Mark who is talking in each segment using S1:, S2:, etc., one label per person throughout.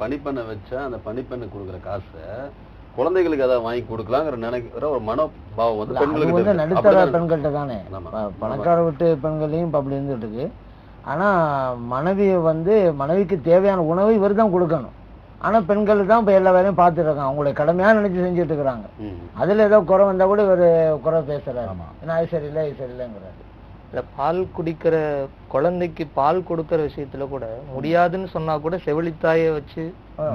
S1: பணிப்பெண்ணை வச்சா அந்த பணிப்பெண்ணுக்கு கொடுக்குற காசை குழந்தைகளுக்கு அதை வாங்கி கொடுக்கலாங்கிற நினைக்கிற ஒரு மனோபாவம் வந்து பெண்களுக்கு
S2: வந்து. நடுத்தர பெண்கள்கிட்ட தானே. பணக்கார வீட்டு பெண்களையும் அப்படி இருந்துட்டு இருக்கு. ஆனா மனைவியை வந்து மனைவிக்கு தேவையான உணவை இவர் தான் கொடுக்கணும். ஆனா பெண்கள் தான் இப்போ எல்லா வேலையும் பார்த்துட்டு இருக்காங்க. அவங்களுடைய கடமையா நினைச்சு செஞ்சுட்டு இருக்கிறாங்க. அதுல ஏதோ குறை வந்தா கூட இவர் குறை பேசுறாரு. ஏன்னா அது சரியில்லை இது சரியில்லைங்கிறாரு.
S3: இல்ல பால் குடிக்கிற குழந்தைக்கு பால் கொடுக்கிற விஷயத்துல கூட முடியாதுன்னு சொன்னா கூட செவிலித்தாயை வச்சு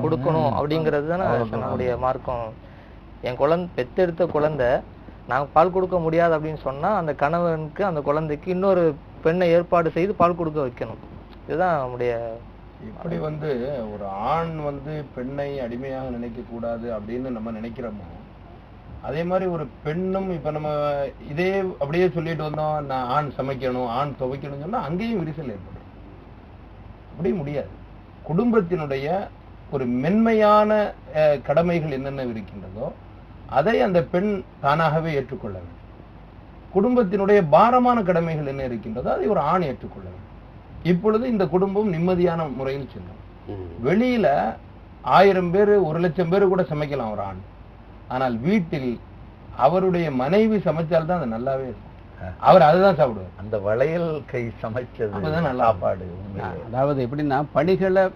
S3: கொடுக்கணும் அப்படிங்கிறது தானே நம்முடைய மார்க்கம். என் குழந்தை பெத்தெடுத்த குழந்தை நாங்க பால் கொடுக்க முடியாது அப்படின்னு சொன்னா அந்த கணவனுக்கு அந்த குழந்தைக்கு இன்னொரு பெண்ணை ஏற்பாடு செய்து பால் கொடுக்க வைக்கணும். இதுதான் நம்முடைய
S4: இப்படி வந்து ஒரு ஆண் வந்து பெண்ணை அடிமையாக நினைக்க கூடாது அப்படின்னு நம்ம நினைக்கிறோமோ அதே மாதிரி ஒரு பெண்ணும் இப்ப நம்ம இதே அப்படியே சொல்லிட்டு வந்தோம் நான் ஆண் சமைக்கணும் ஆண் துவைக்கணும்னு சொன்னா அங்கேயும் விரிசல் ஏற்படும். அப்படி முடியாது. குடும்பத்தினுடைய ஒரு மென்மையான கடமைகள் என்னென்ன இருக்கின்றதோ அதை அந்த பெண் தானாகவே ஏற்றுக்கொள்ள வேண்டும். குடும்பத்தினுடைய பாரமான கடமைகள் என்ன இருக்கின்றதோ அதை ஒரு ஆண் ஏற்றுக்கொள்ள வேண்டும். இப்பொழுது இந்த குடும்பம் நிம்மதியான முறையில் செல்லும். வெளியில ஆயிரம் பேர் ஒரு லட்சம் பேர் கூட சமைக்கலாம் ஒரு ஆண். ஆனால் வீட்டில் அவருடைய மனைவி சமைச்சால்தான் அது நல்லாவே இருக்கும். அவர் அதுதான் சாப்பிடுவார்.
S5: அந்த வளையல் கை சமைச்சது
S4: அப்பதான் நல்லா
S5: சாப்பாடு.
S6: அதாவது எப்படின்னா பணிகளை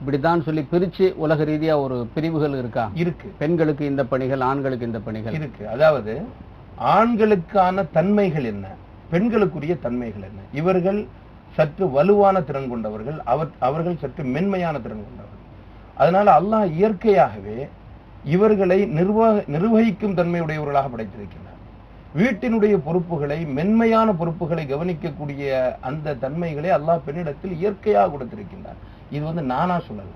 S6: இப்படிதான் சொல்லி பிரிச்சு உலக ரீதியா ஒரு பிரிவுகள் இருக்கா?
S4: இருக்கு.
S6: பெண்களுக்கு இந்த பணிகள் ஆண்களுக்கு இந்த பணிகள்.
S4: இருக்கு. அதாவது ஆண்களுக்கான தன்மைகள் என்ன? பெண்களுக்குரிய தன்மைகள் என்ன? இவர்கள் சற்று வலுவான திறன் கொண்டவர்கள் அவர் அவர்கள் சற்று மென்மையான திறன் கொண்டவர்கள். அதனால அல்லாஹ் இயற்கையாகவே இவர்களை நிர்வாக நிர்வகிக்கும் தன்மையுடையவர்களாக படைத்திருக்கின்றார். வீட்டினுடைய பொறுப்புகளை மென்மையான பொறுப்புகளை கவனிக்கக்கூடிய அந்த தன்மைகளை அல்லாஹ் பெண்ணிடத்தில் இயற்கையாக கொடுத்திருக்கின்றார். இது வந்து நானா சொல்லலை.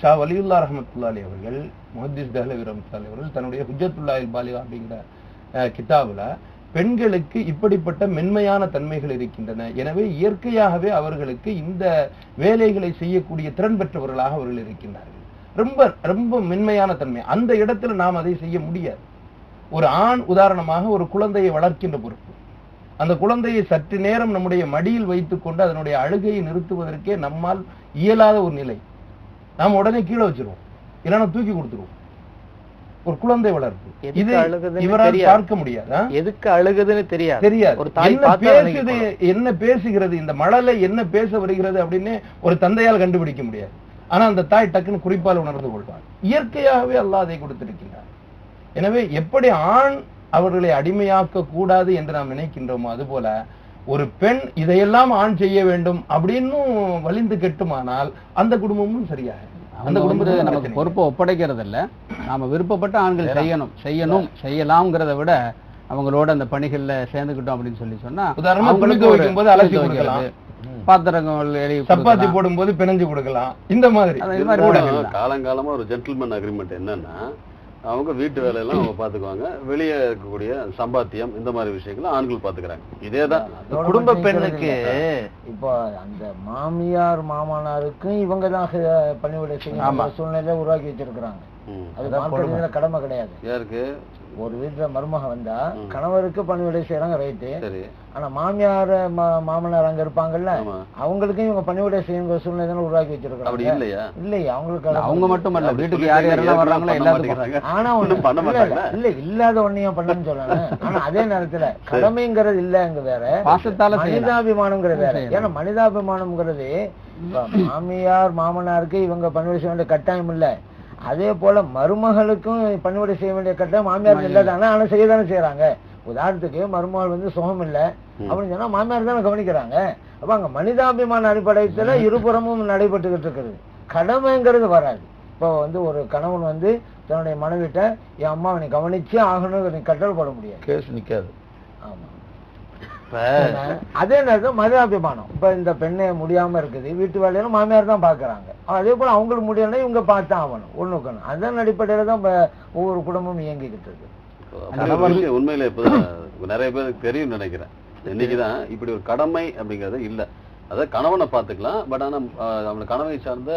S4: ஷா வலியுல்லா ரஹமத்துல்லாலி அவர்கள் முஹத்திஸ் தஹ்லவி ரஹமத்துல்லாலி அவர்கள் தன்னுடைய ஹுஜத்துல்லா பாலிகா அப்படிங்கிற அஹ், பெண்களுக்கு இப்படிப்பட்ட மென்மையான தன்மைகள் இருக்கின்றன. எனவே இயற்கையாகவே அவர்களுக்கு இந்த வேலைகளை செய்யக்கூடிய திறன் பெற்றவர்களாக அவர்கள் இருக்கின்றார்கள். ரொம்ப ரொம்ப மென்மையான தன்மை. அந்த இடத்துல நாம் அதை செய்ய முடியாது. ஒரு ஆண் உதாரணமாக ஒரு குழந்தையை வளர்க்கின்ற பொறுப்பு. அந்த குழந்தையை சற்று நேரம் நம்முடைய மடியில் வைத்துக்கொண்டு அதனுடைய அழுகையை நிறுத்துவதற்கே நம்மால் இயலாத ஒரு நிலை. நாம் உடனே கீழே வச்சிருவோம். இல்லைன்னா தூக்கி கொடுத்துருவோம். ஒரு குழந்தை வளர்ப்பு. இது இவரால். பார்க்க முடியாது?
S3: எதுக்கு அழுகுதுன்னு தெரியாது.
S4: தெரியாது.
S3: ஒரு
S4: என்ன பேசுது. என்ன பேசுகிறது இந்த மழலை என்ன பேச வருகிறது அப்படின்னு ஒரு தந்தையால் கண்டுபிடிக்க முடியாது. ஆனா அந்த தாய் டக்குன்னு குறிப்பால் உணர்ந்து கொள்வார் இயற்கையாகவே அல்லாஹ் அதை கொடுத்திருக்கின்றார் எனவே எப்படி ஆண் அவர்களை அடிமையாக்க கூடாது என்று நாம் நினைக்கின்றோமோ அதுபோல ஒரு பெண் இதையெல்லாம் ஆண் செய்ய வேண்டும் அப்படின்னும் வலிந்து கெட்டுமானால் அந்த குடும்பமும் சரியாக அந்த குடும்பத்துல
S6: நமக்கு பொறுப்பை ஒப்படைக்கிறது இல்ல நாம விருப்பப்பட்ட ஆண்கள் செய்யணும். செய்யணும் செய்யலாம்ங்கிறத விட அவங்களோட அந்த பணிகள்ல சேர்ந்துக்கிட்டோம் அப்படின்னு சொல்லி சொன்னா
S4: உதாரணமா அலசி
S6: துவைக்கிறது, பாத்திரங்கள்
S4: சப்பாத்தி. போடும்போது பிணைஞ்சு கொடுக்கலாம் இந்த மாதிரி.
S1: காலங்காலமா ஒரு ஜென்டில்மேன் அக்ரிமெண்ட் என்னன்னா அவங்க வீட்டு வேலையெல்லாம் அவங்க பாத்துக்குவாங்க வெளியே இருக்கக்கூடிய சம்பாத்தியம் இந்த மாதிரி விஷயங்களை ஆண்கள் பாத்துக்கிறாங்க இதேதான்
S5: குடும்ப பெண்ணுக்கு
S2: இப்போ அந்த மாமியார் மாமனாருக்கும் இவங்க தான் பணிவிடை
S5: ஆமா.
S2: செய்யணும் சூழ்நிலை உருவாக்கி வச்சிருக்கிறாங்க
S1: ம்.
S2: அது
S5: அதான்
S2: மார்க்க
S5: கொடுமை.
S2: ரீதியில கடமை கிடையாது
S1: யாருக்கு
S2: ஒரு வீட்டுல மருமக வந்தா. கணவருக்கு பணிவிடை செய்யறாங்க ரைட்டு. ஆனா மாமியார் மாமனார் அங்க இருப்பாங்கல்ல அவங்களுக்கும் இவங்க பணிவிடை செய்யுங்கிற சூழ்நிலை உருவாக்கி வச்சிருக்காங்க
S1: இல்லையா?
S2: இல்லையே அவங்களுக்கு
S6: இல்ல, அவங்க. மட்டுமல்ல
S1: அப்படி
S6: வீட்டுக்கு யார் யாரெல்லாம் வர்றாங்களோ எல்லாத்துக்கும்.
S2: ஆனா ஒண்ணு
S1: ஒண்ணும் பண்ண
S2: இல்ல, இல்ல,
S1: மாட்டாங்க.
S2: இல்ல இல்லாத ஒன்னையும் பண்ணன்னு சொல்லல ஆனா அதே நேரத்துல கடமைங்கிறது இல்லங்க வேற.
S6: பாசத்தால
S2: மனிதாபிமானம்ங்கிறது வேற. ஏன்னா மனிதாபிமானம்ங்கிறது மாமியார் மாமனாருக்கு இவங்க பணிவிடை செய்ய வேண்டிய கட்டாயம் இல்ல. அதே போல மருமகளுக்கும் பணிவிடை செய்ய வேண்டிய கட்டாயம் மாமியாருக்கு இல்லதானே? ஆனா செய்யதானே செய்யறாங்க உதாரணத்துக்கு மருமகள் வந்து சுகம் இல்ல. அப்படின்னு சொன்னா மாமியார் தானே கவனிக்கிறாங்க. அப்ப அங்க மனிதாபிமான அடிப்படையில இருபுறமும் நடைபெற்றுக்கிட்டு இருக்குது. கடமைங்கிறது வராது. இப்போ வந்து ஒரு கணவன் வந்து தன்னுடைய மனைவிட்ட என் அம்மாவை நீ கவனிச்சே ஆகணும் நீ கட்டல் போட முடியாது.
S5: கேஸ் நிக்காது.
S2: ஆமா. அதே நேரத்தில் மனிதாபிமானம் இப்ப இந்த பெண்ணு முடியாம இருக்குது வீட்டு வேலையில மாமியார் தான் பாக்குறாங்க. அதே போல அவங்களுக்கு முடியலன்னா இவங்க பார்த்தா ஆகணும் ஒண்ணுக்கணும் அதன் அடிப்படையில தான் இப்ப ஒவ்வொரு குடும்பமும் இயங்கிக்கிட்டு இருக்கு.
S1: உண்மையில இப்பதான் நிறைய பேருக்கு தெரியும் நினைக்கிறேன். இன்னைக்குதான் இப்படி ஒரு கடமை அப்படிங்கறது இல்ல. அதாவது கணவனை பாத்துக்கலாம் பட் ஆனா அவன கணவனை சார்ந்த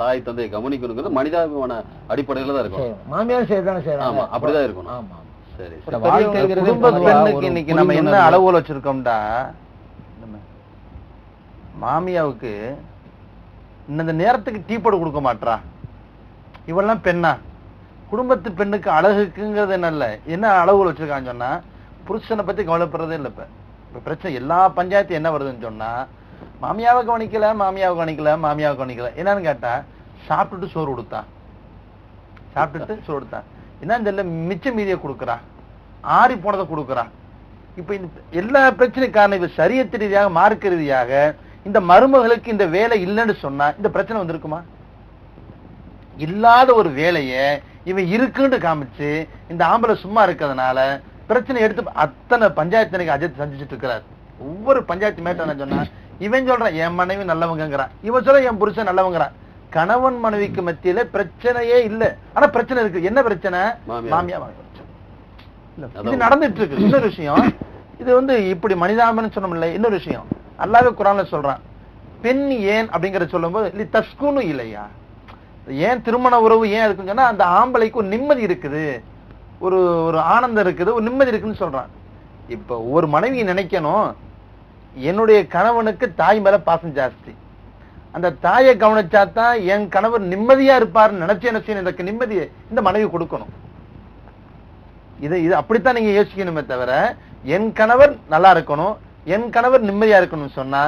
S1: தாய் தந்தையை கவனிக்கணுங்கிறது மனிதாபிமான அடிப்படையில தான் இருக்கும்.
S2: மாமியார் செய்யதானே செய்யறாங்க
S1: ஆமா, அப்படிதான் இருக்கணும்.
S2: ஆமா.
S5: குடும்ப பெண்ணுக்கு இன்னைக்கு நம்ம என்ன. அளவுல வச்சிருக்கோம்டா? மாமியாவுக்கு இந்த நேரத்துக்கு டீ போட்டு கொடுக்க மாட்றா. இவெல்லாம் பெண்ணா. குடும்பத்து பெண்ணுக்கு அழகுக்குங்கிறது என்ன இல்ல. என்ன அளவுகள் வச்சிருக்கான்னு சொன்னா புருஷனை பத்தி கவலைப்படுறதே இல்ல இப்ப. இப்ப பிரச்சனை எல்லா பஞ்சாயத்து என்ன வருதுன்னு சொன்னா மாமியாவை கவனிக்கல மாமியாவை கவனிக்கல மாமியாவை கவனிக்கல. என்னன்னு கேட்டா சாப்பிட்டுட்டு சோறு கொடுத்தான் சாப்பிட்டுட்டு சோறு கொடுத்தான் என்ன தெரியல மிச்ச மீதியை கொடுக்குறா. ஆறி போனதை கொடுக்குறா. இப்ப இந்த எல்லா பிரச்சனையும் காரணம் இப்ப சரியத்து ரீதியாக மார்க்க ரீதியாக இந்த மருமகளுக்கு இந்த வேலை இல்லைன்னு சொன்னா இந்த பிரச்சனை வந்திருக்குமா? இல்லாத ஒரு வேலைய இவன் இருக்குன்னு காமிச்சு இந்த ஆம்பளை சும்மா இருக்கிறதுனால பிரச்சனை எடுத்து அத்தனை பஞ்சாயத்து அஜித் சந்திச்சுட்டு இருக்கிறார். ஒவ்வொரு பஞ்சாயத்து மேட்ட சொன்னா இவன் சொல்றான் என் மனைவி நல்லவங்கிறான் இவன் சொல்ற என் புருஷன் நல்லவங்கிறான் கணவன் மனைவிக்கு மத்தியில பிரச்சனையே இல்ல. ஆனா பிரச்சனை இருக்கு. என்ன பிரச்சனை. மாமியா. இது நடந்துட்டு இருக்கு இன்னொரு விஷயம் இது வந்து இப்படி மனிதாபம்னு சொன்னோம்ல இன்னொரு விஷயம் அல்லாஹ் குரான்ல சொல்றான். பெண் ஏன் அப்படிங்கறத சொல்லும்போது இல்லை தஸ்குன்னு இல்லையா? ஏன் திருமண உறவு ஏன் இருக்குன்னு சொன்னா அந்த ஆம்பளைக்கு ஒரு நிம்மதி இருக்குது. ஒரு ஒரு ஆனந்தம் இருக்குது. ஒரு நிம்மதி இருக்குன்னு சொல்றான். இப்ப ஒரு மனைவி நினைக்கணும் என்னுடைய கணவனுக்கு தாய் மேல பாசம் ஜாஸ்தி. அந்த தாயை கவனிச்சாதான் என் கணவர் நிம்மதியா இருப்பார் நினைச்சு என்ன செய்யணும்? எனக்கு நிம்மதியை இந்த மனைவி கொடுக்கணும். இது இது அப்படித்தான் நீங்க யோசிக்கணுமே தவிர என் கணவர் நல்லா இருக்கணும் என் கணவர் நிம்மதியா இருக்கணும்னு சொன்னா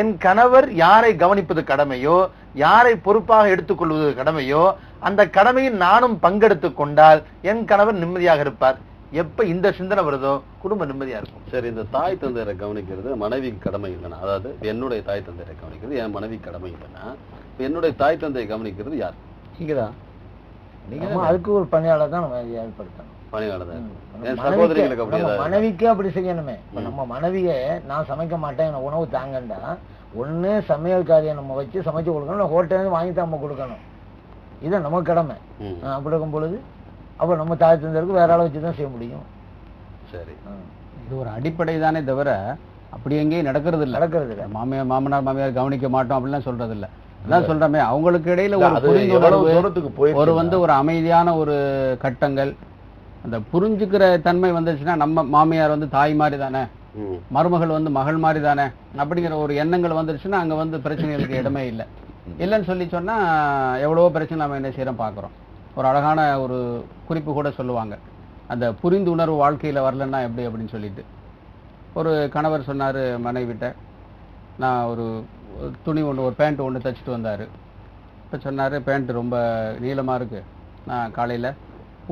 S5: என் கணவர் யாரை கவனிப்பது கடமையோ யாரை பொறுப்பாக எடுத்துக்கொள்வது கடமையோ அந்த கடமையில் நானும் பங்கெடுத்து கொண்டால் என் கணவர் நிம்மதியாக இருப்பார். எப்ப இந்த சிந்தனை வருதோ குடும்பம் நிம்மதியா இருக்கும்.
S1: சரி இந்த தாய் தந்தையரை கவனிக்கிறது மனைவிக்கு கடமை இல்லைன்னா அதாவது என்னுடைய தாய் தந்தையரை கவனிக்கிறது என் மனைவி கடமை இல்லைன்னா என்னுடைய தாய் தந்தையை கவனிக்கிறது யார்?
S6: நீங்கதான்.
S2: அதுக்கு ஒரு பணியாளர் தான் நம்ம ஏற்படுத்தணும்.
S1: பணியாளர் தான்.
S2: மனைவிக்கு-
S1: அப்படி
S2: செய்யணுமே. நம்ம மனைவியை நான் சமைக்க மாட்டேன் உணவு தாங்கண்டா ஒண்ணு சமையல்காரியை நம்ம வச்சு சமைச்சு கொடுக்கணும் இல்லை வாங்கி தான் நம்ம கொடுக்கணும். இது நம்ம கடமை. அப்படி இருக்கும் பொழுது அப்ப நம்ம தாய் தந்தருக்கு வேற ஆளை வச்சு தான் செய்ய முடியும்.
S1: சரி.
S6: இது ஒரு அடிப்படை தானே தவிர அப்படி எங்கேயும் நடக்கிறது இல்ல
S2: நடக்கிறது இல்ல.
S6: மாமியார் மாமனார் மாமியார் கவனிக்க மாட்டோம் அப்படிலாம் சொல்றது இல்ல. அதான் சொல்றமே அவங்களுக்கு இடையில ஒரு புரிந்துணர்வு
S5: போயிடுச்சுன்னா-
S6: ஒரு வந்து ஒரு அமைதியான ஒரு கட்டங்கள் அந்த புரிஞ்சுக்கிற தன்மை வந்துச்சுன்னா நம்ம மாமியார் வந்து தாய் மாதிரி தானே. மருமகள் வந்து மகள் மாதிரி தானே அப்படிங்கிற ஒரு எண்ணங்கள் வந்துருச்சுன்னா அங்க வந்து பிரச்சனைகளுக்கு இடமே இல்லை. இல்லைன்னு சொல்லி சொன்னா எவ்வளவோ பிரச்சனை நம்ம என்ன செய்யறோம் பார்க்குறோம் ஒரு அழகான ஒரு குறிப்பு கூட சொல்லுவாங்க. அந்த புரிந்துணர்வு வாழ்க்கையில் வரலன்னா எப்படி அப்படின்னு சொல்லிட்டு. ஒரு கணவர் சொன்னார் மனைவிட்ட நான் ஒரு துணி ஒன்று ஒரு பேண்ட் ஒன்று தைச்சிட்டு வந்தார். இப்போ சொன்னார் பேண்ட்டு ரொம்ப நீளமாக இருக்குது நான் காலையில்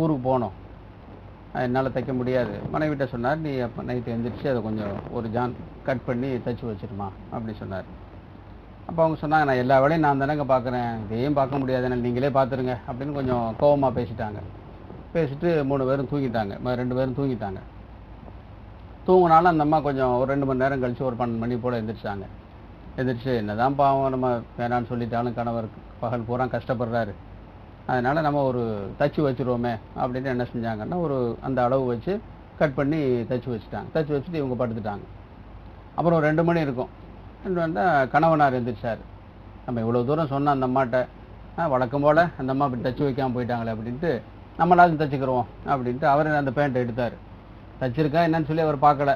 S6: ஊருக்கு போனோம். என்னால் தைக்க முடியாது. மனைவிட்ட சொன்னார் நீ அப்போ நைட்டு எழுந்திரிச்சு அதை கொஞ்சம் ஒரு ஜான் கட் பண்ணி தைச்சி வச்சிருமா? அப்படி சொன்னார். அப்போ அவங்க சொன்னாங்க நான் எல்லா வேலையும் நான் தானேங்க பார்க்குறேன் இதையும் பார்க்க முடியாது நீங்களே பார்த்துருங்க அப்படின்னு கொஞ்சம் கோபமாக பேசிட்டாங்க. பேசிட்டு மூணு பேரும் தூங்கிட்டாங்க. ரெண்டு பேரும் தூங்கிட்டாங்க. தூங்கினாலும் அந்த அம்மா கொஞ்சம் ஒரு ரெண்டு மணி நேரம் கழித்து ஒரு பன்னெண்டு மணி போல் எந்திரிச்சாங்க. எந்திரிச்சு என்னதான் பாவம் நம்ம வேணான்னு சொல்லிட்டாலும் கணவர் பகல் பூரா கஷ்டப்படுறாரு. அதனால் நம்ம ஒரு தச்சு வச்சுருவோமே. அப்படின்னு என்ன செஞ்சாங்கன்னா ஒரு அந்த அளவு வச்சு கட் பண்ணி தச்சு வச்சுட்டாங்க. தச்சு வச்சுட்டு இவங்க படுத்துட்டாங்க. அப்புறம் ரெண்டு மணி இருக்கும். வந்தா கணவனார் எழுந்திரிச்சார் நம்ம இவ்வளோ தூரம் சொன்ன அந்த அம்மாட்ட வழக்கம் போல் அந்த அம்மா இப்படி தச்சு வைக்காமல் போயிட்டாங்களே அப்படின்ட்டு நம்மளாவது தச்சுக்கிறோம் அப்படின்ட்டு அவர் அந்த பேண்ட்டை எடுத்தார். தச்சிருக்கா என்னன்னு சொல்லி அவர் பார்க்கல.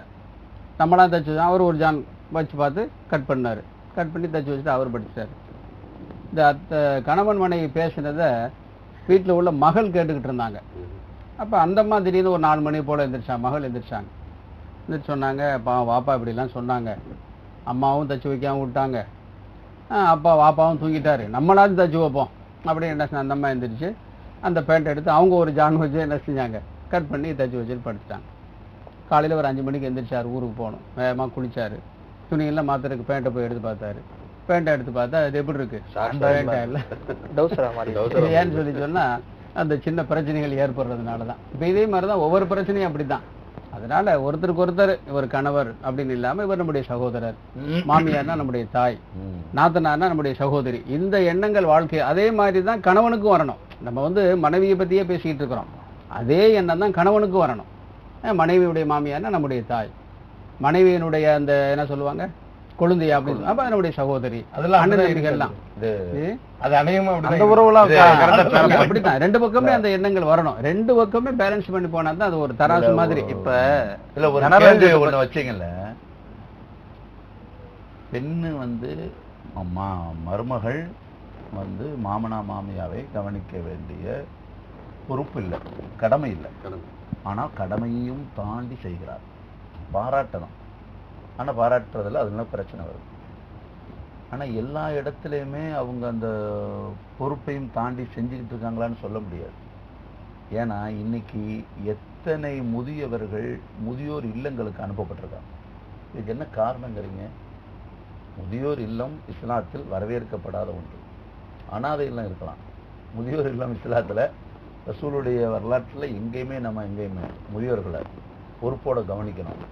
S6: நம்மளாம் தச்சு அவர் ஒரு ஜான் வச்சு பார்த்து கட் பண்ணார். கட் பண்ணி தச்சு வச்சுட்டு அவர் படிச்சார். இந்த அத்த கணவன் மனைவி பேசினதை வீட்டில் உள்ள மகள் கேட்டுக்கிட்டு இருந்தாங்க. அப்போ அந்தம்மா திடீர்னு ஒரு நாலு மணி போல் எழுந்திரிச்சா மகள் எழுந்திரிச்சாங்க எந்திரிச்சு சொன்னாங்க பா வாப்பா இப்படிலாம் சொன்னாங்க. அம்மாவும் தச்சு வைக்காம விட்டாங்க. அப்பா வாப்பாவும் தூங்கிட்டாரு. நம்மளாவது தச்சு வைப்போம். அப்படின்னு என்ன அந்த அம்மா எந்திரிச்சு அந்த பேண்ட் எடுத்து அவங்க ஒரு ஜான் வச்சு என்ன செஞ்சாங்க? கட் பண்ணி தச்சு வச்சுட்டு படுத்துட்டாங்க. காலையில் ஒரு அஞ்சு மணிக்கு எந்திரிச்சார் ஊருக்கு போகணும். வேகமாக குளிச்சாரு. துணியெல்லாம் மாத்துறதுக்கு பேண்ட்டை போய் எடுத்து பார்த்தாரு. பேண்ட்டை எடுத்து பார்த்தா அது எப்படி இருக்கு? ஏன்னு சொல்லி சொன்னா அந்த சின்ன பிரச்சனைகள் ஏற்படுறதுனால தான் இப்போ இதே மாதிரி தான் ஒவ்வொரு பிரச்சனையும் அப்படிதான். அதனால ஒருத்தருக்கு ஒருத்தர் இவர் கணவர் அப்படின்னு இல்லாம இவர் நம்முடைய சகோதரர். மாமியார்னா நம்முடைய தாய். நாத்தனார்னா நம்முடைய சகோதரி. இந்த எண்ணங்கள் வாழ்க்கை அதே மாதிரி தான் கணவனுக்கும் வரணும். நம்ம வந்து மனைவியை பத்தியே பேசிக்கிட்டு இருக்கிறோம். அதே எண்ணம் தான் கணவனுக்கும் வரணும். மனைவியுடைய மாமியார்னா நம்முடைய தாய். மனைவியினுடைய அந்த என்ன சொல்லுவாங்க? கொழுந்தையா அப்படின்னு அப்ப நம்முடைய சகோதரி.
S4: அதெல்லாம்
S6: அண்ணன்
S4: அது அநேகமா
S5: அந்த உறவுலாம்
S6: அப்படித்தான் ரெண்டு பக்கமே அந்த எண்ணங்கள் வரணும். ரெண்டு பக்கமே பேலன்ஸ் பண்ணி போனா தான் அது ஒரு தராசு மாதிரி. இப்ப
S5: இல்ல ஒரு ஒண்ணு வச்சீங்கல்ல. பெண்ணு வந்து அம்மா மருமகள்
S7: வந்து மாமனா மாமியாவை கவனிக்க வேண்டிய பொறுப்பு இல்லை. கடமை இல்லை.
S1: கடமை.
S7: ஆனால் கடமையையும் தாண்டி செய்கிறார். பாராட்டணும். ஆனால் பாராட்டுறதில்ல அதனால பிரச்சனை வருது. ஆனால் எல்லா இடத்துலையுமே அவங்க அந்த பொறுப்பையும் தாண்டி செஞ்சுக்கிட்டு இருக்காங்களான்னு சொல்ல முடியாது. ஏன்னா இன்னைக்கு எத்தனை முதியவர்கள் முதியோர் இல்லங்களுக்கு அனுப்பப்பட்டிருக்காங்க. இதுக்கு என்ன காரணங்கிறீங்க? முதியோர் இல்லம் இஸ்லாத்தில் வரவேற்கப்படாத ஒன்று. அனாதை இல்லம் இருக்கலாம். முதியோர் இல்லம் இஸ்லாத்தில் ரசூலுடைய வரலாற்றில் எங்கேயுமே நம்ம எங்கேயுமே முதியோர்களை பொறுப்போடு கவனிக்கணும்.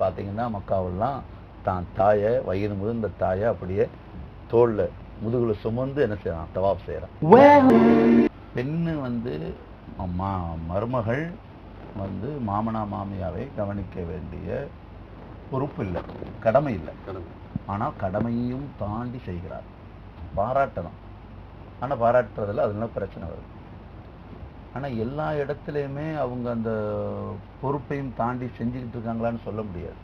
S7: பார்த்தீங்கன்னா மக்காவெல்லாம் தான் தாயை வயிறு முதிர்ந்த தாயை அப்படியே தோல்ல முதுகுல சுமந்து என்ன செய்யறான்? தவாப் செய்யறான். பெண்ணு வந்து அம்மா மருமகள் வந்து மாமனா மாமியாவை கவனிக்க வேண்டிய பொறுப்பு இல்லை கடமை இல்லை. ஆனால் கடமையையும் தாண்டி செய்கிறார். பாராட்டணும். ஆனால் பாராட்டுறதுல அதுல பிரச்சனை வருது. ஆனால் எல்லா இடத்துலையுமே அவங்க அந்த பொறுப்பையும் தாண்டி செஞ்சுக்கிட்டு இருக்காங்களான்னு சொல்ல முடியாது.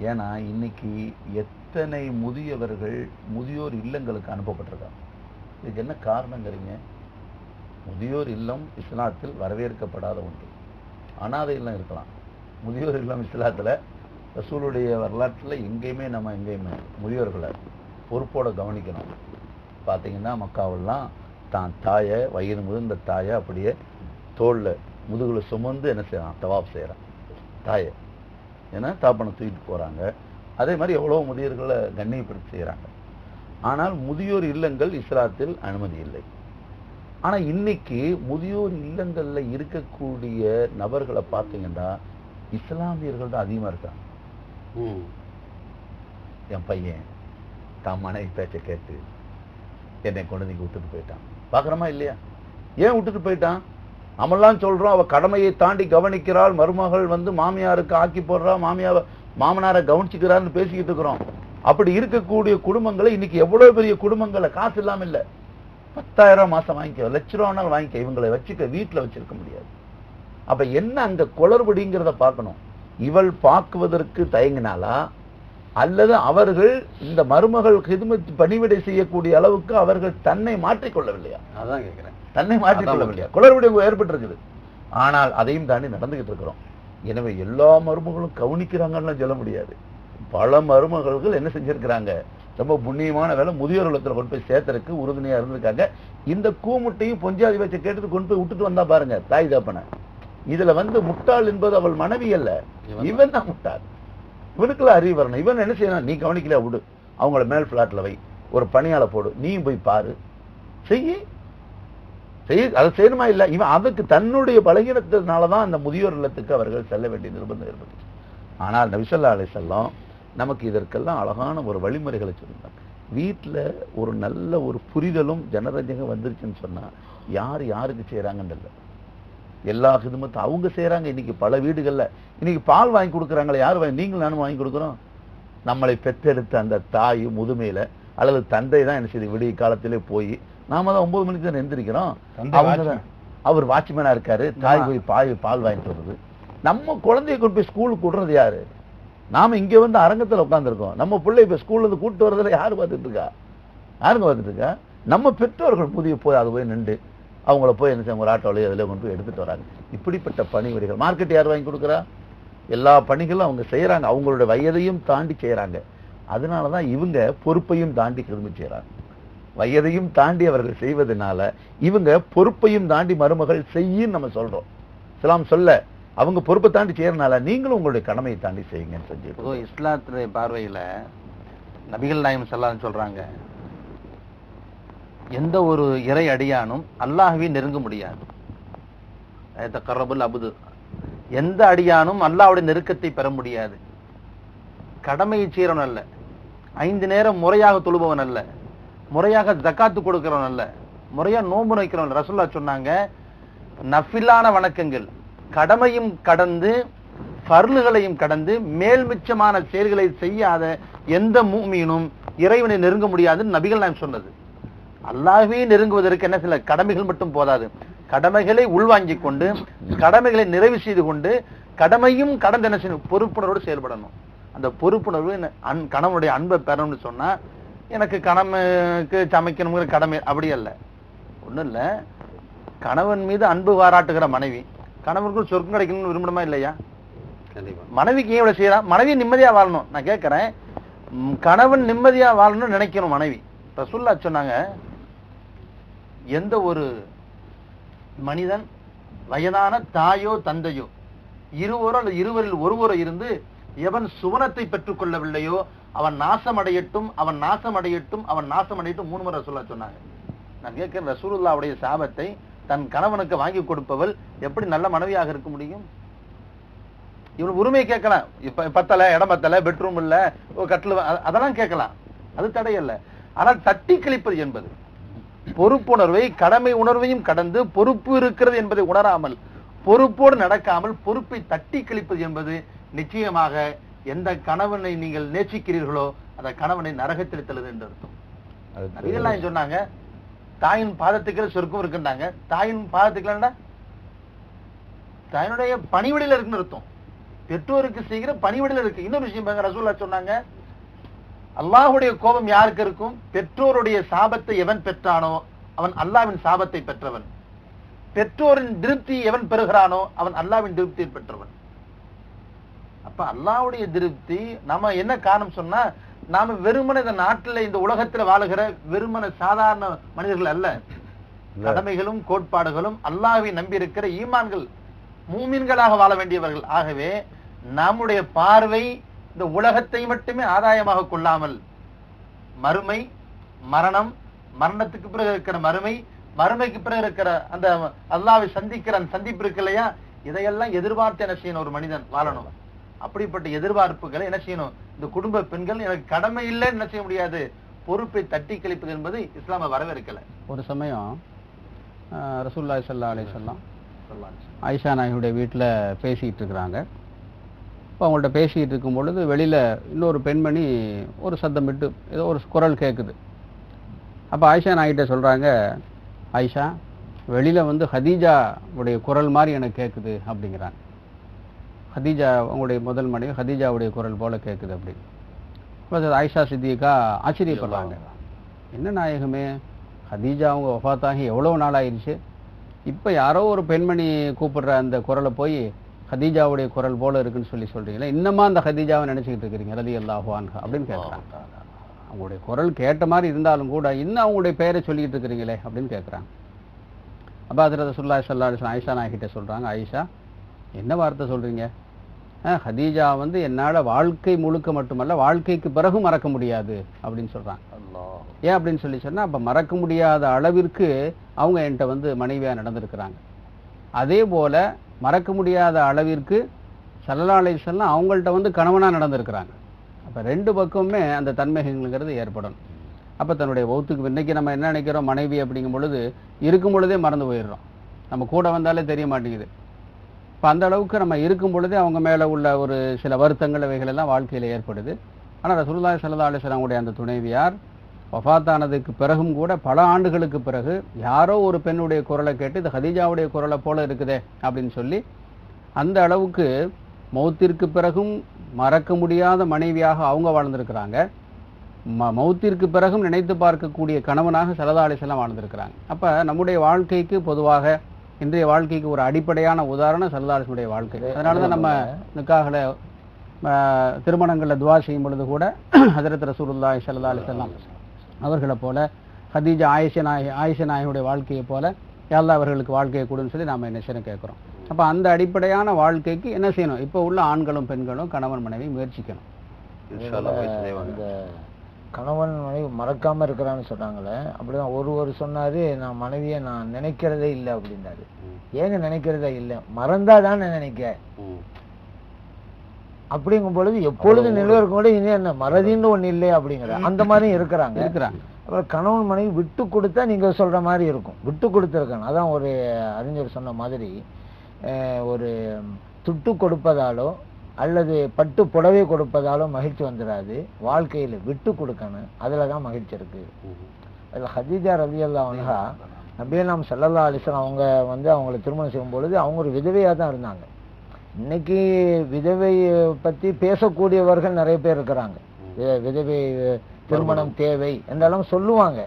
S7: ஏன்னா இன்னைக்கு எத்தனை முதியவர்கள் முதியோர் இல்லங்களுக்கு அனுப்பப்பட்டிருக்காங்க. இதுக்கு என்ன காரணங்கிறீங்க? முதியோர் இல்லம் இஸ்லாத்தில் வரவேற்கப்படாத ஒன்று. அனாதை இல்லம் இருக்கலாம். முதியோர் இல்லம் இஸ்லாத்தில் ரசூலுடைய வரலாற்றில் எங்கேயுமே நம்ம எங்கேயுமே முதியோர்களை பொறுப்போடு கவனிக்கணும். பார்த்தீங்கன்னா மக்காவெல்லாம் தான் தாயை வயிறு முதிர்ந்த தாயை அப்படியே தோல்ல முதுகுல சுமந்து என்ன செய்யறான்? தவாப் செய்யறான். தாயை. ஏன்னா தாப்பனை தூக்கிட்டு போறாங்க. அதே மாதிரி எவ்வளோ முதியோர்களை கண்ணியப்படுத்தி செய்கிறாங்க ஆனால் முதியோர் இல்லங்கள் இஸ்லாத்தில் அனுமதி இல்லை. ஆனா இன்னைக்கு முதியோர் இல்லங்கள்ல இருக்கக்கூடிய நபர்களை பார்த்தீங்கன்னா இஸ்லாமியர்கள் தான் அதிகமா இருக்காங்க. என் பையன் தான் மனைவி பேச்சை கேட்டு என்னை கொண்டு நீங்க விட்டுட்டு போயிட்டான். பார்க்குறோமா இல்லையா? ஏன் விட்டுட்டு போயிட்டான்? நம்மெல்லாம் சொல்கிறோம் அவள் கடமையை தாண்டி கவனிக்கிறாள் மருமகள் வந்து மாமியாருக்கு ஆக்கி போடுறா மாமியாவை மாமனாரை கவனிச்சுக்கிறான்னு பேசிக்கிட்டு இருக்கிறோம். அப்படி இருக்கக்கூடிய குடும்பங்களை இன்னைக்கு எவ்வளோ பெரிய குடும்பங்களை காசு இல்லாமல் இல்லை. பத்தாயிரம் மாதம் வாங்கிக்க லட்ச ரூபானாலும் வாங்கிக்க இவங்களை வச்சுக்க வீட்டில் வச்சிருக்க முடியாது. அப்போ என்ன அந்த குளறுபடிங்கிறத பார்க்கணும். இவள் பார்க்குவதற்கு தயங்கினாலா அல்லது அவர்கள் இந்த மருமகள் ஹிதுமத் பணிவிடை செய்யக்கூடிய அளவுக்கு அவர்கள் தன்னை மாற்றிக்கொள்ளவில்லையா?
S1: அதான் கேட்குறேன்
S7: தன்னை மாற்றிக்கொள்ளவில்லையா? குளறுபடி ஏற்பட்டிருக்குது. ஆனால் அதையும் தாண்டி நடந்துகிட்டு இருக்கிறோம். எனவே எல்லா மருமகளும் கவனிக்கிறாங்கன்னு சொல்ல முடியாது. பல மருமகள்கள் என்ன செஞ்சிருக்கிறாங்க? ரொம்ப புண்ணியமான வேலை முதியோர் இல்லத்துல கொண்டு போய் சேர்த்தறதுக்கு உறுதுணையா இருந்திருக்காங்க. இந்த கூமுட்டையும் பொஞ்சாதி வச்ச கேட்டது கொண்டு போய் விட்டுட்டு வந்தா பாருங்க தாய் தாப்பனை இதுல வந்து முட்டாள் என்பது அவள் மனைவி அல்ல.
S1: இவன்
S7: தான் முட்டாள். இவனுக்குள்ள அறிவு வரணும். இவன் என்ன செய்யணும் நீ கவனிக்கல விடு. அவங்கள மேல் பிளாட்ல வை. ஒரு பணியாள போடு. நீயும் போய் பாரு. செய்ய செய்ய அதை செய்யணுமா? இல்லை. இவன் அதுக்கு தன்னுடைய பலகீனத்தினால தான் அந்த முதியோர் இல்லத்துக்கு அவர்கள் செல்ல வேண்டிய நிர்பந்தம் ஏற்பட்டுச்சு. ஆனால் நபிசல்லா அலை செல்லம் நமக்கு இதற்கெல்லாம் அழகான ஒரு வழிமுறைகளை சொல்லியிருந்தாங்க. வீட்டுல ஒரு நல்ல ஒரு புரிதலும் ஜனரஞ்சகம் வந்துருச்சுன்னு சொன்னா யார் யாருக்கு செய்கிறாங்கன்னு இல்லை எல்லா ஹிதமத்தும் அவங்க செய்றாங்க. இன்னைக்கு பல வீடுகள்ல இன்னைக்கு பால் வாங்கி கொடுக்குறாங்களே யார் வாங்கி நீங்களும் நானும் வாங்கி கொடுக்குறோம். நம்மளை பெற்றெடுத்த அந்த தாய் முதுமையில அல்லது தந்தை தான் என்ன செய்யுது விடிய காலத்திலே போய் நாம தான் ஒன்பது மணிக்கு தான் எந்திரிக்கிறோம். அவர் வாட்ச்மேனா இருக்காரு. தாய் போய் பாய் பால் வாங்கிட்டு வருது நம்ம குழந்தைய கொண்டு போய் ஸ்கூலுக்கு விடுறது யாரு? நாம இங்க வந்து அரங்கத்துல உட்காந்துருக்கோம் நம்ம பிள்ளை இப்ப ஸ்கூல்ல இருந்து கூட்டு வரதுல யாரு பார்த்துட்டு இருக்கா? யாருங்க பார்த்துட்டு இருக்கா? நம்ம பெற்றோர்கள் புதிய போய் அது போய் நின்று அவங்கள போய் என்ன செய்ய ஒரு ஆட்டோலையோ அதில் கொண்டு போய் எடுத்துகிட்டு வராங்க. இப்படிப்பட்ட பணிவிடைகள் மார்க்கெட் யார் வாங்கி கொடுக்குறா? எல்லா பணிகளும் அவங்க செய்கிறாங்க அவங்களோட வயதையும் தாண்டி செய்கிறாங்க அதனால தான் இவங்க பொறுப்பையும் தாண்டி திரும்பி செய்கிறாங்க வயதையும் தாண்டி அவர்கள் செய்வதனால இவங்க பொறுப்பையும் தாண்டி மருமகள் செய்யும் நம்ம சொல்கிறோம் இஸ்லாம் சொல்ல அவங்க பொறுப்பை தாண்டி செய்யறதுனால நீங்களும் உங்களுடைய கடமையை தாண்டி செய்யுங்கன்னு செஞ்சு
S5: இஸ்லாத்துடைய பார்வையில் நபிகள் நாயம் செல்லான்னு சொல்கிறாங்க எந்த ஒரு இறை அடியானும் அல்லாஹ்வை நெருங்க முடியாது. கரபுல் அபுது. எந்த அடியானும் அல்லாவுடைய நெருக்கத்தை பெற முடியாது. கடமையை செய்கிறவன் அல்ல. ஐந்து நேரம் முறையாக தொழுபவன் அல்ல. முறையாக ஜக்காத்து கொடுக்கிறவன் அல்ல. முறையாக நோன்பு வைக்கிறவன் ரசுல்லா சொன்னாங்க நஃபில்லான வணக்கங்கள். கடமையும் கடந்து பருள்களையும் கடந்து மேல் மிச்சமான செயல்களை செய்யாத எந்த மூமியினும் இறைவனை நெருங்க முடியாதுன்னு நபிகள் நான் சொன்னது. அல்லாஹ்வே நெருங்குவதற்கு என்ன சில கடமைகள் மட்டும் போதாது. கடமைகளை உள்வாங்கிக் கொண்டு கடமைகளை நிறைவு செய்து கொண்டு கடமையும் கடந்து என்ன செய்யணும் பொறுப்புணர்வோடு செயல்படணும். அந்த பொறுப்புணர்வு அன் கணவனுடைய அன்பை பெறணும்னு சொன்னா எனக்கு கணவனுக்கு சமைக்கணுங்கிற கடமை அப்படி அல்ல. ஒண்ணும் இல்ல. கணவன் மீது அன்பு பாராட்டுகிற மனைவி கணவனுக்கும் சொர்க்கம் கிடைக்கணும்னு விரும்பணுமா இல்லையா? மனைவிக்கு ஏன் இவ்வளவு செய்யறான் மனைவி நிம்மதியா வாழணும். நான் கேட்கறேன் கணவன் நிம்மதியா வாழணும்னு நினைக்கணும் மனைவி. ரசூல்லா சொன்னாங்க எந்த ஒரு மனிதன் வயதான தாயோ தந்தையோ இருவரோ அல்லது இருவரில் ஒருவரோ இருந்து எவன் சுவனத்தை பெற்றுக்கொள்ளவில்லையோ அவன் நாசம் அடையட்டும் அவன் நாசம் அடையட்டும் அவன் நாசம் அடையட்டும் மூணு முறை ரசூல்லா சொன்னாங்க. நான் கேட்கிறேன் ரசூலுல்லாவுடைய சாபத்தை தன் கணவனுக்கு வாங்கி கொடுப்பவள் எப்படி நல்ல மனைவியாக இருக்க முடியும்? இவன் உரிமையை கேட்கலாம். இப்ப பத்தல இடம் பத்தல பெட்ரூம் இல்ல ஓ கட்டில் அதெல்லாம் கேட்கலாம். அது தடையல்ல. ஆனால் தட்டி கழிப்பது என்பது. பொறுப்புணர்வை கடமை உணர்வையும் கடந்து பொறுப்பு இருக்கிறது என்பதை உணராமல் பொறுப்போடு நடக்காமல் பொறுப்பை தட்டி கழிப்பது என்பது நிச்சயமாக எந்த கணவனை நீங்கள் நேசிக்கிறீர்களோ அந்த கணவனை நரகத்தில் தள்ளுது என்று அர்த்தம். நபிகள்லாம் சொன்னாங்க? தாயின் பாதத்துக்கு சொர்க்கம் இருக்குன்னாங்க. தாயின் பாதத்துக்கு தாயினுடைய பணிவிடையில இருக்குன்னு அர்த்தம். பெற்றோருக்கு செய்கிற பணிவிடையில இருக்கு. இன்னொரு விஷயம் பாருங்க ரசூல்லா சொன்னாங்க அல்லாஹ்வுடைய கோபம் யாருக்கு இருக்கும்? பெற்றோருடைய சாபத்தை எவன் பெற்றானோ அவன் அல்லாவின் சாபத்தை பெற்றவன். பெற்றோரின் திருப்தி எவன் பெறுகிறானோ அவன் அல்லாவின் திருப்தியை பெற்றவன். அப்ப அல்லாஹ்வுடைய திருப்தி நாம என்ன காரணம் சொன்னா நாம வெறுமன இந்த நாட்டுல இந்த உலகத்துல வாழுகிற வெறுமன சாதாரண மனிதர்கள் அல்ல. கடமைகளும் கோட்பாடுகளும் அல்லாஹ்வை நம்பி இருக்கிற ஈமான்கள் மூமின்களாக வாழ வேண்டியவர்கள். ஆகவே நம்முடைய பார்வை இந்த உலகத்தை மட்டுமே ஆதாயமாக கொள்ளாமல் மறுமை மரணம் மரணத்துக்கு பிறகு இருக்கிற மறுமை மறுமைக்கு பிறகு இருக்கிற அந்த அல்லாவை சந்திக்கிற அந்த சந்திப்பு இருக்கு இல்லையா? இதையெல்லாம் எதிர்பார்த்து என்ன செய்யணும்? ஒரு மனிதன் வாழணும். அப்படிப்பட்ட எதிர்பார்ப்புகளை என்ன செய்யணும்? இந்த குடும்ப பெண்கள் எனக்கு கடமை இல்லைன்னு என்ன செய்ய முடியாது? பொறுப்பை தட்டி கழிப்பது என்பது இஸ்லாம வரவேற்கல.
S6: ஒரு சமயம் ஸல்லல்லாஹு அலைஹி வஸல்லம்
S5: சொல்லலாம்
S6: ஆயிஷா நாயுடைய வீட்டில் பேசிக்கிட்டு இருக்கிறாங்க. இப்போ அவங்கள்ட்ட பேசிக்கிட்டு இருக்கும் பொழுது வெளியில் இன்னொரு பெண்மணி ஒரு சத்தமிட்டு ஏதோ ஒரு குரல் கேட்குது அப்போ ஆயிஷா நாய்கிட்ட சொல்கிறாங்க ஆயிஷா வெளியில் வந்து ஹதீஜா உடைய குரல் மாதிரி எனக்கு கேட்குது அப்படிங்கிறாங்க. ஹதீஜா அவங்களுடைய முதல் மனைவி ஹதீஜாவுடைய குரல் போல கேட்குது அப்படி. அப்ப ஆயிஷா சித்திகா ஆச்சரியப்படுறாங்க. என்ன நாயகமே ஹதீஜா அவங்க வஃபாத்தாகி எவ்வளோ நாள் ஆயிடுச்சு இப்போ யாரோ ஒரு பெண்மணி கூப்பிடுற அந்த குரலை போய் ஹதீஜாவுடைய குரல் போல இருக்குன்னு சொல்லி சொல்றீங்களே இன்னமா அந்த ஹதீஜாவை நினைச்சுக்கிட்டு இருக்கிறீங்க? ரதி அல்லாஹுவான் அப்படின்னு கேட்குறாங்க அவங்களுடைய குரல் கேட்ட மாதிரி இருந்தாலும் கூட இன்னும் அவங்களுடைய பெயரை சொல்லிக்கிட்டு இருக்கிறீங்களே அப்படின்னு கேட்குறாங்க அப்போ அதில் சுல்லா சல்லா ஆயிஷா நாய்கிட்ட சொல்றாங்க ஆயிஷா என்ன வார்த்தை சொல்றீங்க? ஆ, ஹதீஜா வந்து என்னால் வாழ்க்கை முழுக்க மட்டுமல்ல வாழ்க்கைக்கு பிறகு மறக்க முடியாது அப்படின்னு சொல்றாங்க. ஏன் அப்படின்னு சொல்லி சொன்னா அப்ப மறக்க முடியாத அளவிற்கு அவங்க என்கிட்ட வந்து மனைவியா நடந்திருக்கிறாங்க. அதே போல மறக்க முடியாத அளவிற்கு சல்லல்லா செல்லாம் அவங்கள்ட்ட வந்து கணவனாக நடந்திருக்கிறாங்க. அப்போ ரெண்டு பக்கமுமே அந்த தன்மைகள்ங்கிறது ஏற்படணும். அப்போ தன்னுடைய வௌத்துக்கு இன்னைக்கு நம்ம என்ன நினைக்கிறோம்? மனைவி அப்படிங்கும் பொழுது இருக்கும் பொழுதே மறந்து போயிடுறோம். நம்ம கூட வந்தாலே தெரிய மாட்டேங்குது. இப்போ அந்த அளவுக்கு நம்ம இருக்கும் பொழுதே அவங்க மேலே உள்ள ஒரு சில வருத்தங்கள் இவைகளெல்லாம் வாழ்க்கையில் ஏற்படுது. ஆனால் ரசூலுல்லாஹி சல்லா அலிஸ்லாமுடைய அந்த துணைவியார் வஃபாத்தானதுக்கு பிறகும் கூட பல ஆண்டுகளுக்கு பிறகு யாரோ ஒரு பெண்ணுடைய குரலை கேட்டு இது ஹதீஜாவுடைய குரலை போல இருக்குதே அப்படின்னு சொல்லி அந்த அளவுக்கு மௌத்திற்கு பிறகும் மறக்க முடியாத மனைவியாக அவங்க வாழ்ந்திருக்கிறாங்க. ம மௌத்திற்கு பிறகும் நினைத்து பார்க்கக்கூடிய கணவனாக அலைஹி வஸல்லம் வாழ்ந்திருக்கிறாங்க. அப்ப நம்முடைய வாழ்க்கைக்கு பொதுவாக இன்றைய வாழ்க்கைக்கு ஒரு அடிப்படையான உதாரணம் சல்லாசுடைய வாழ்க்கை. அதனால தான் நம்ம நிக்காகல திருமணங்களில் துவா செய்யும் பொழுது கூட ஹஜரத் ரசூலுல்லாஹி ஸல்லல்லாஹு அலைஹி வஸல்லம் அவர்களை போல ஹதீஜா ஆயிஷா நாய் ஆயிஷா நாயுடைய வாழ்க்கையை போல யாழ்லா அவர்களுக்கு வாழ்க்கையை கொடுன்னு சொல்லி நாம என்ன செய்யணும் கேட்குறோம். அப்போ அந்த அடிப்படையான வாழ்க்கைக்கு என்ன செய்யணும்? இப்போ உள்ள ஆண்களும் பெண்களும் கணவன் மனைவி முயற்சிக்கணும்.
S2: அந்த கணவன் மனைவி மறக்காம இருக்கிறான்னு சொன்னாங்களே அப்படிதான் ஒருவர் சொன்னாரு நான் மனைவியை நான் நினைக்கிறதே இல்லை அப்படின்னாரு. ஏங்க நினைக்கிறதே இல்லை? மறந்தாதான் நான் நினைக்க?
S1: ம்.
S2: அப்படிங்கும் பொழுது எப்பொழுது நிலவரம் கூட இனி என்ன மறதின்னு ஒண்ணு இல்லை அப்படிங்கிற அந்த மாதிரியும் இருக்கிறாங்க.
S6: இருக்கிறாங்க.
S2: அப்புறம் கணவன் மனைவி விட்டு கொடுத்தா நீங்க சொல்ற மாதிரி இருக்கும். விட்டு கொடுத்துருக்காங்க அதான் ஒரு அறிஞர் சொன்ன மாதிரி ஒரு துட்டு கொடுப்பதாலோ அல்லது பட்டு புடவை கொடுப்பதாலோ மகிழ்ச்சி வந்துடாது வாழ்க்கையில விட்டு கொடுக்கணும். அதுல தான் மகிழ்ச்சி இருக்கு. அதுல ஹதீஜா ரவி அல்லா வன்ஹா நபியே நாம் சல்லல்லா அலிஸ்லாம் அவங்க வந்து அவங்கள திருமணம் செய்யும் பொழுது அவங்க ஒரு விதவையா தான் இருந்தாங்க. இன்னைக்கு விதவை பத்தி பேசக்கூடியவர்கள் நிறைய பேர் இருக்கிறாங்க. விதவை திருமணம் தேவை என்றெல்லாம் சொல்லுவாங்க.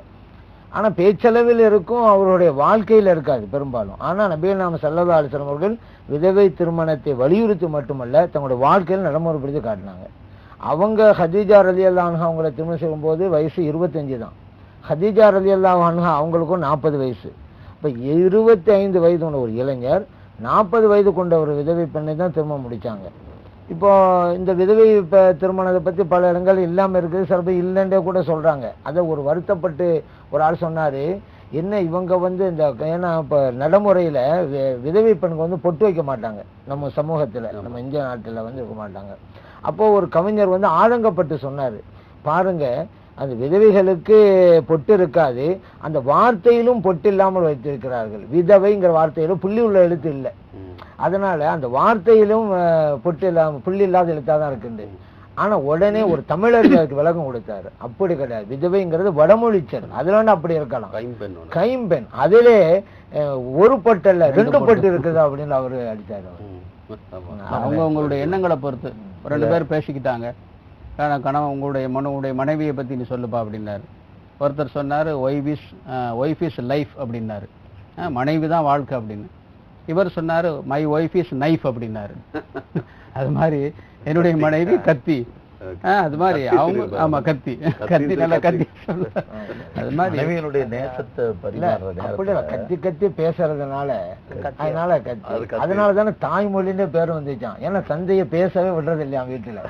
S2: ஆனா பேச்சளவில் இருக்கும் அவருடைய வாழ்க்கையில இருக்காது பெரும்பாலும். ஆனா நபிகள் நாம சல்லல்லா அலிஸ்லாம் அவர்கள் விதவை திருமணத்தை வலியுறுத்தி மட்டுமல்ல தங்களுடைய வாழ்க்கையில் நடைமுறைப்படுத்தி காட்டினாங்க. அவங்க ஹதீஜா ரலி அல்லாஹா அவங்கள திருமணம் செய்யும்போது வயசு இருபத்தஞ்சு தான். ஹதீஜா ரலி அல்லாஹா அவங்களுக்கும் நாற்பது வயசு. இப்போ இருபத்தி ஐந்து வயது ஒரு இளைஞர் நாற்பது வயது கொண்ட ஒரு விதவை பெண்ணை தான் திருமணம் முடிச்சாங்க. இப்போ இந்த விதவை இப்போ திருமணத்தை பற்றி பல இடங்கள் இல்லாமல் இருக்குது சில பேர் இல்லைன்றே கூட சொல்கிறாங்க அதை ஒரு வருத்தப்பட்டு ஒரு ஆள் சொன்னார் என்ன இவங்க வந்து இந்த ஏன்னா இப்போ நடைமுறையில் விதவை பெண்ணுக்கு வந்து பொட்டு வைக்க மாட்டாங்க. நம்ம சமூகத்தில் நம்ம இந்திய நாட்டில் வந்து இருக்க மாட்டாங்க. அப்போ ஒரு கவிஞர் வந்து ஆதங்கப்பட்டு சொன்னார் பாருங்க அந்த விதவைகளுக்கு பொட்டு இருக்காது அந்த வார்த்தையிலும் பொட்டு இல்லாமல் வைத்திருக்கிறார்கள். விதவைங்கிற வார்த்தையிலும் புள்ளி உள்ள எழுத்து இல்லை. அதனால அந்த வார்த்தையிலும் பொட்டு இல்லாம புள்ளி இல்லாத எழுத்தா தான் இருக்குது ஆனா உடனே ஒரு தமிழர் அதுக்கு விளக்கம் கொடுத்தாரு. அப்படி கிடையாது. விதவைங்கிறது வடமொழி சொல். அதுல அப்படி இருக்கலாம்.
S1: கைம்பெண்
S2: அதிலே ஒரு பட்டு இல்ல ரெண்டு பட்டு இருக்குது அப்படின்னு அவரு.
S1: ஆமா.
S6: அவங்க உங்களுடைய எண்ணங்களை பொறுத்து. ரெண்டு பேர் பேசிக்கிட்டாங்க. கணவன் உங்களுடைய மன உங்களுடைய மனைவியை பத்தி நீ சொல்லுப்பா அப்படின்னாரு. ஒருத்தர் சொன்னாரு wife is wife is life அப்படின்னாரு. மனைவி தான் வாழ்க்கை அப்படின்னு. இவர் சொன்னாரு மை ஒய்ஃப் இஸ் நைஃப் அப்படின்னாரு. அது மாதிரி என்னுடைய மனைவி கத்தி. அது மாதிரி.
S1: கத்தி
S6: அவங்க. ஆமா கத்தி.
S1: கத்தி
S6: நல்லா
S1: கத்தி.
S6: அது மாதிரி.
S7: மனைவியினுடைய நேசத்தை
S2: இல்ல
S7: பரிமாறுற
S2: அப்படி இல்ல,
S7: நேரத்துல
S2: கத்தி கத்தி பேசுறதுனால அதனால
S1: அது
S2: கத்தி. அதனால தானே தாய்மொழின்னு பேர் வந்துச்சான் ஏன்னா தந்தைய பேசவே விடுறது இல்லையா வீட்டுல?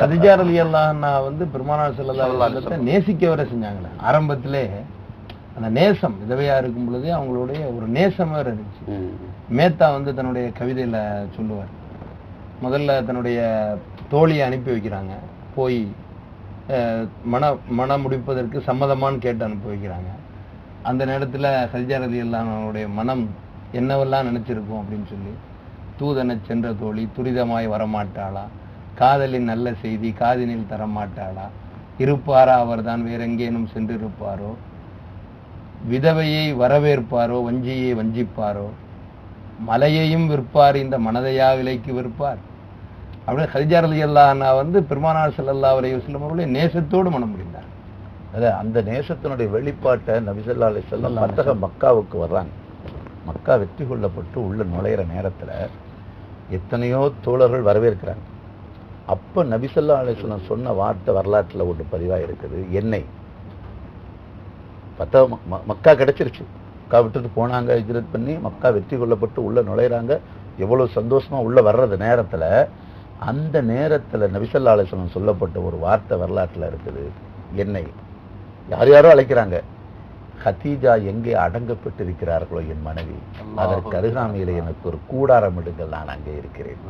S4: கதிஜா ரலி அல்லாஹ்னா வந்து பெருமானார் செல்லதா நேசிக்க வர செஞ்சாங்களே. ஆரம்பத்திலே அந்த நேசம் விதவையா இருக்கும் பொழுதே அவங்களுடைய ஒரு நேசம் வேற இருந்துச்சு.
S1: ம்.
S4: மேத்தா வந்து தன்னுடைய கவிதையில சொல்லுவார். முதல்ல தன்னுடைய தோழியை அனுப்பி வைக்கிறாங்க. போய் அஹ், மன மனம் முடிப்பதற்கு சம்மதமான்னு கேட்டு அனுப்பி வைக்கிறாங்க. அந்த நேரத்தில் ஹதிஜா அலி அல்லானுடைய மனம் என்னவெல்லாம் நினச்சிருக்கும் அப்படின்னு சொல்லி தூதனை சென்ற தோழி துரிதமாய் வரமாட்டாளா? காதலின் நல்ல செய்தி காதினில் தரமாட்டாளா? இருப்பாரா அவர்தான் வேறெங்கேனும் சென்றிருப்பாரோ? விதவையை வரவேற்பாரோ? வஞ்சியை வஞ்சிப்பாரோ? மலையையும் விற்பார் இந்த மனதையா விலைக்கு விற்பார்? அப்படியே ஹதிஜா ரலி அல்லாஹ்னா வந்து பெருமானார் ஸல்லல்லாஹு அலைஹி வஸல்லம் அவருடைய நேசத்தோடு மனம் முடிந்தார்.
S7: அதான் அந்த நேசத்தினுடைய வெளிப்பாட்டை நபிசல்லா அலிசல்லாம் பத்தக மக்காவுக்கு வர்றாங்க. மக்கா வெற்றி கொள்ளப்பட்டு உள்ள நுழையிற நேரத்துல எத்தனையோ தோழர்கள் வரவேற்கிறாங்க. அப்ப நபிசல்லா அலிஸ்லாம் சொன்ன வார்த்தை வரலாற்றுல ஒன்று பதிவா இருக்குது. என்னை ம- மக்கா கிடைச்சிருச்சு. மக்கா விட்டுட்டு போனாங்க ஹிஜ்ரத் பண்ணி மக்கா வெற்றி கொள்ளப்பட்டு உள்ள நுழையிறாங்க. எவ்வளவு சந்தோஷமா உள்ள வர்றது நேரத்துல அந்த நேரத்துல நபிசல்லா அலிஸ்லாம் சொல்லப்பட்ட ஒரு வார்த்தை வரலாற்றுல இருக்குது. என்னை யார் யாரோ அழைக்கிறாங்க. ஹதீஜா எங்கே அடங்கப்பட்டிருக்கிறார்களோ என் மனைவி. அதற்கு அருகாமையில் எனக்கு ஒரு கூடாரம் இடுங்கள் நான் அங்கே இருக்கிறேன்.